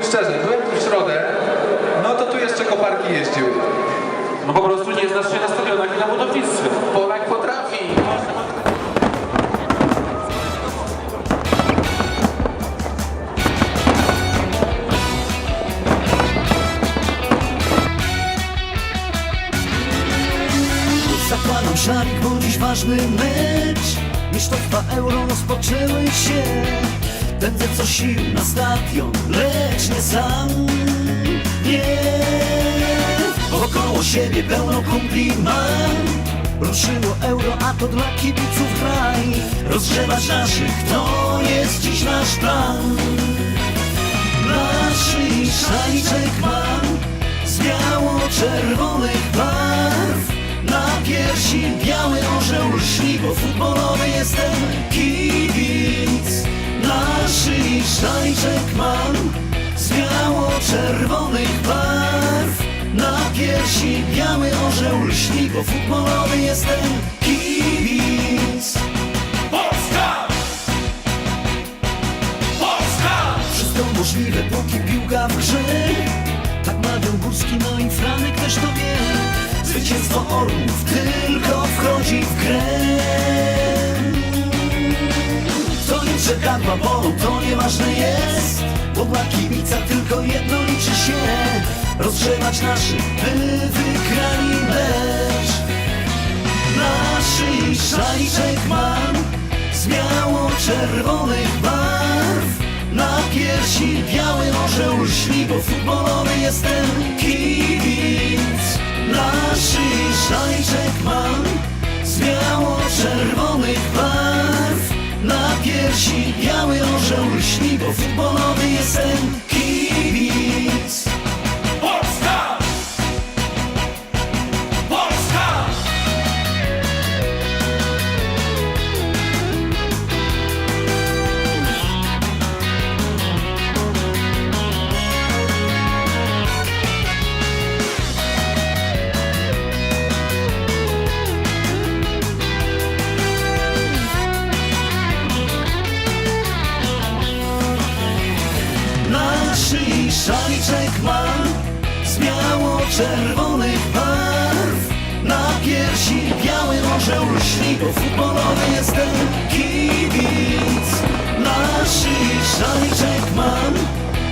Szczerze, byłem tu w środę, no to tu jeszcze koparki jeździły. No po prostu nie znasz się na stadionach i na budownictwie. Polak potrafi. Zakładam szalik, bo dziś ważny mecz Mistrzostwa euro rozpoczęły się Pędzę co sił na stadion, lecz nie sam. Nie, wokoło siebie pełno kumpli mam Ruszyło euro, a to dla kibiców kraj. Rozgrzewać naszych, to jest dziś nasz plan. Nasz szaliczek mam. Z biało-czerwonych barw. Na piersi biały orzeł lśni, bo futbolowy jestem biało-czerwonych barw Na piersi biały orzeł lśni, bo futbolowy jestem. Kibic. Polska! Polska! Wszystko możliwe, póki piłka w grze. Tak mawiał Górski, no i Franek też to wie. Zwycięstwo Orłów tylko wchodzi w grę. To nie czekadła bolą, to nieważne jest Bo dla kibica tylko jedno liczy się. Rozgrzewać naszych, by wygrali mecz. Nasz szaliczek mam z biało-czerwonych barw. Na piersi biały orzeł lśni, bo futbolowy jestem kibic. Nasz szaliczek mam z biało-czerwonych barw. Na piersi biały orzeł lśni, bo futbolowy jestem szyi szaliczek mam z biało-czerwonych barw. Na piersi biały orzeł lśni, bo futbolowy jestem kibic. Na szyi szaliczek mam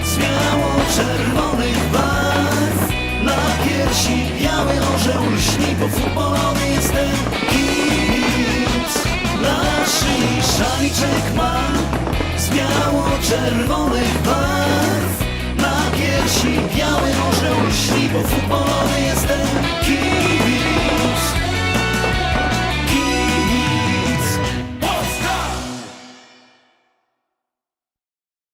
z biało-czerwonych barw. Na piersi biały orzeł lśni, bo futbolowy jestem kibic. Na szyi szaliczek mam z biało-czerwonych barw Na piersi